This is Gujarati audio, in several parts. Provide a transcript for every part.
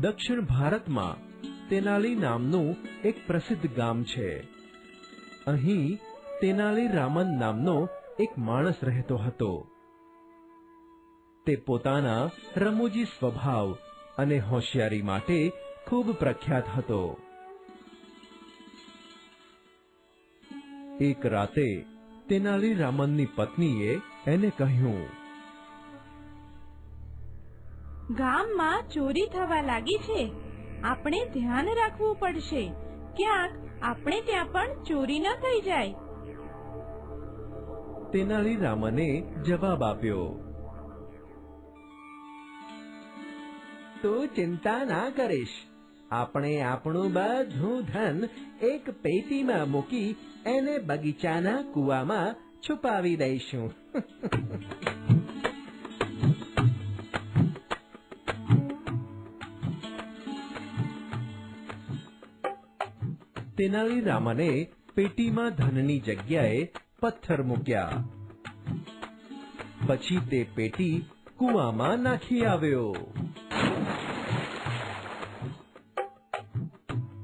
દક્ષિણ ભારતમાં તેનાલી નામનું એક પ્રસિદ્ધ ગામ છે. અહીં તેનાલી રામન નામનો એક માણસ રહેતો હતો. તે પોતાના રમૂજી સ્વભાવ અને હોશિયારી માટે ખૂબ પ્રખ્યાત હતો. એક રાતે તેનાલી રામનની પત્નીએ એને કહ્યું ગામમાં ચોરી થવા લાગી છે. આપણે ધ્યાન રાખવું પડશે. ક્યાંક આપણે ત્યાં પણ ચોરી ન થઈ જાય. તેનાલી રામને જવાબ આપ્યો. તું ચિંતા ના કરીશ. આપણે આપણું બધું ધન એક પેટીમાં મૂકી એને બગીચાના કૂવામાં છુપાવી દઈશું. તેનાલી રામને પેટીમાં ધનની જગ્યાએ પથ્થર મૂક્યા. પછી તે પેટી કૂવામાં નાખી આવ્યો.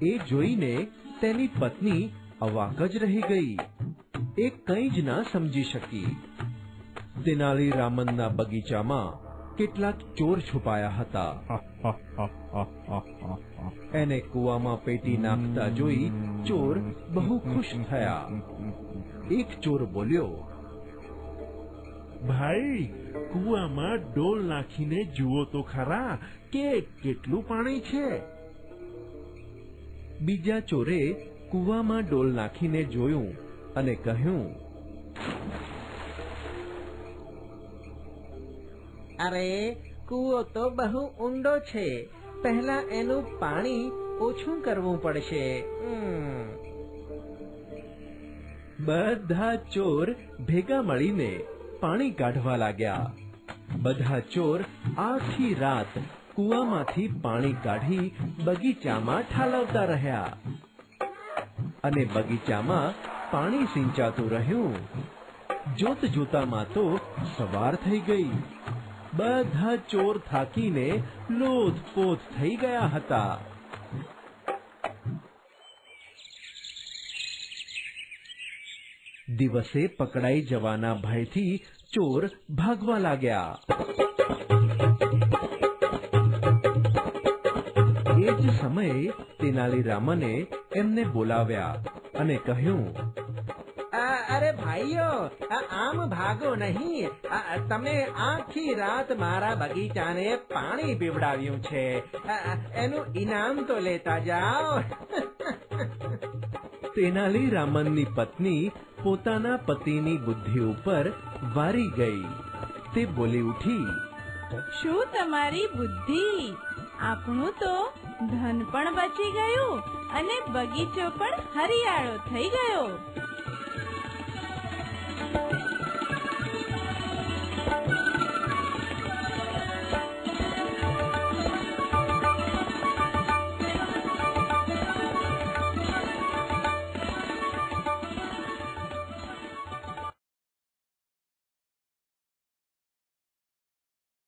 એ જોઈને તેની પત્ની અવાક જ રહી ગઈ. એ કંઈ જ ના સમજી શકી. તેનાલી રામનના બગીચામાં કેટલાક ચોર છુપાયા હતા. એને કુવામાં પેટી નાખતા જોઈ ચોર બહુ ખુશ થયા. એક ચોર બોલ્યો ભાઈ કુવામાં ડોલ નાખીને જુઓ તો ખરા કે કેટલું પાણી છે? બીજા ચોરે કુવામાં ડોલ નાખીને જોયું અને કહ્યું અરે, કૂવો તો બહુ ઊંડો છે. પહેલા એનું પાણી ઓછું કરવું પડશે. બધા ચોર ભેગા મળીને પાણી કાઢવા લાગ્યા. બધા ચોર આખી રાત કૂવામાંથી પાણી કાઢી બગીચામાં ઠાલવતા રહ્યા. અને બગીચામાં પાણી સિંચાતું રહ્યું. જોત જોતામાં તો સવાર થઈ ગઈ. બધા ચોર થાકીને લોથપોથ થઈ ગયા હતા. દિવસે પકડાઈ જવાના ભયથી ચોર ભાગવા લાગ્યા. એ જ સમયે તેનાલી રામને એમને બોલાવ્યા અને કહ્યું અરે ભાઈઓ આમ ભાગો નહીં. તમે આખી રાત મારા બગીચાને પાણી પીવડાવ્યું છે. એનું ઇનામ તો લેતા જાઓ. તેનાલી રામનની પત્ની પોતાના પતિની બુદ્ધિ ઉપર વારી ગઈ. તે બોલી ઉઠી શું તમારી બુદ્ધિ? આપણું તો ધન પણ બચી ગયું અને બગીચો પણ હરિયાળો થઈ ગયો. Bye.